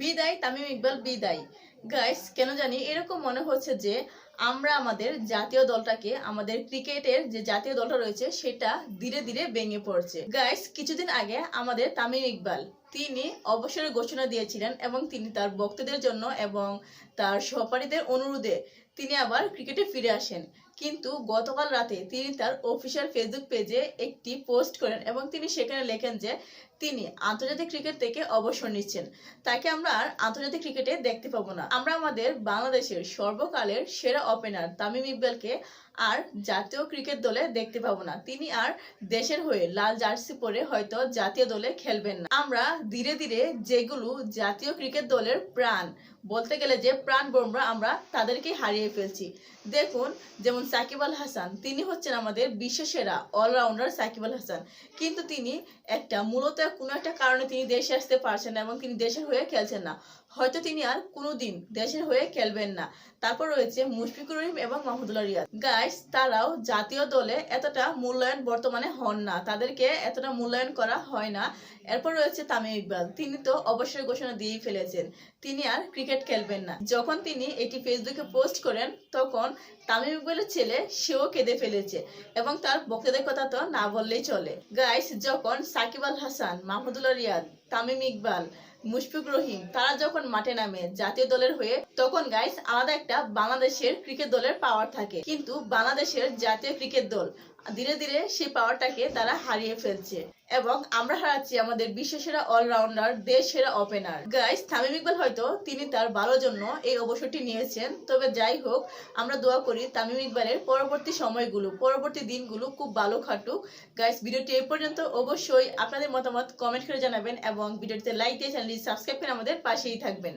বিদায়, তামিম ইকবাল বিদায়। গাইস কেন জানি এরকম মনে হচ্ছে যে আমরা আমাদের জাতীয় দলটাকে, আমাদের ক্রিকেটের যে জাতীয় দলটা রয়েছে, সেটা ধীরে ধীরে ভেঙে পড়ছে। গাইস কিছুদিন আগে আমাদের তামিম ইকবাল তিনি অবসরের ঘোষণা দিয়েছিলেন এবং তিনি তার ভক্তদের জন্য এবং তার সহপাঠীদের অনুরোধে তিনি আবার ক্রিকেটে ফিরে আসেন। কিন্তু গতকাল রাতে তিনি তার অফিসিয়াল ফেসবুক পেজে একটি পোস্ট করেন এবং তিনি সেখানে লেখেন যে তিনি আন্তর্জাতিক ক্রিকেট থেকে অবসর নিচ্ছেন। তাকে আমরা আর আন্তর্জাতিক ক্রিকেটে দেখতে পাবো না। আমরা আমাদের বাংলাদেশের সর্বকালের সেরা ওপেনার তামিম ইকবালকে আর জাতীয় ক্রিকেট দলে দেখতে পাবো না। তিনি আর দেশের হয়ে লাল জার্সি পরে হয়তো জাতীয় দলে খেলবেন না। আমরা ধীরে ধীরে যেগুলো জাতীয় ক্রিকেট দলের প্রাণ, বলতে গেলে যে প্রাণ বোমরা আমরা তাদেরকে হারিয়ে ফেলছি। দেখুন, যেমন সাকিব আল হাসান, তিনি হচ্ছেন আমাদের বিশ্বসেরা অলরাউন্ডার সাকিব আল হাসান। কিন্তু তিনি একটা, মূলত কোনো একটা কারণে তিনি দেশে আসতে পারছেন না এবং তিনি দেশের হয়ে খেলছেন না। হয়তো তিনি আর কোনোদিন দেশের হয়ে খেলবেন না। তারপর রয়েছে মুশফিকুর রহিম এবং মাহমুদুল্লাহ রিয়াদ। গাইস তারাও জাতীয় দলে এতটা মূল্যায়ন বর্তমানে হন না। তাদেরকে এতটা মূল্যায়ন করা হয় না। এরপর রয়েছে তামিম ইকবাল। তিনি তো অবসর ঘোষণা দিয়েই ফেলেছেন। তিনি আর ক্রিকেট খেলবেন না। যখন তিনি এটি ফেসবুকে পোস্ট করেন, তখন তামিম ইকবালের ছেলে সেও কেঁদে ফেলেছে এবং তার বক্তাদের কথা তো না বললেই চলে। গাইস যখন সাকিব আল হাসান, মাহমুদুল্লাহ রিয়াদ, তামিম ইকবাল মুশফিক রহিম, তারা যখন মাঠে নামে জাতীয় দলের হয়ে, তখন গাইস আলাদা একটা বাংলাদেশের ক্রিকেট দলের পাওয়ার থাকে। কিন্তু বাংলাদেশের জাতীয় ক্রিকেট দল, ধীরে ধীরে সেই পাওয়ারটাকে তারা হারিয়ে ফেলছে। এবং আমরা হারাচ্ছি আমাদের বিশ্বসেরা অলরাউন্ডার দেশ সেরা ওপেনার গাইস তামিম ইকবাল হয়তো তিনি তার ভালোর জন্য এই অবসরটি নিয়েছেন। তবে যাই হোক, আমরা দোয়া করি তামিম ইকবালের পরবর্তী সময়গুলো, পরবর্তী দিনগুলো খুব ভালো খাটুক। গাইস ভিডিওটি এ পর্যন্ত। অবশ্যই আপনাদের মতামত কমেন্ট করে জানাবেন এবং ভিডিওটিতে লাইক দিয়ে চ্যানেলটি সাবস্ক্রাইব করে আমাদের পাশেই থাকবেন।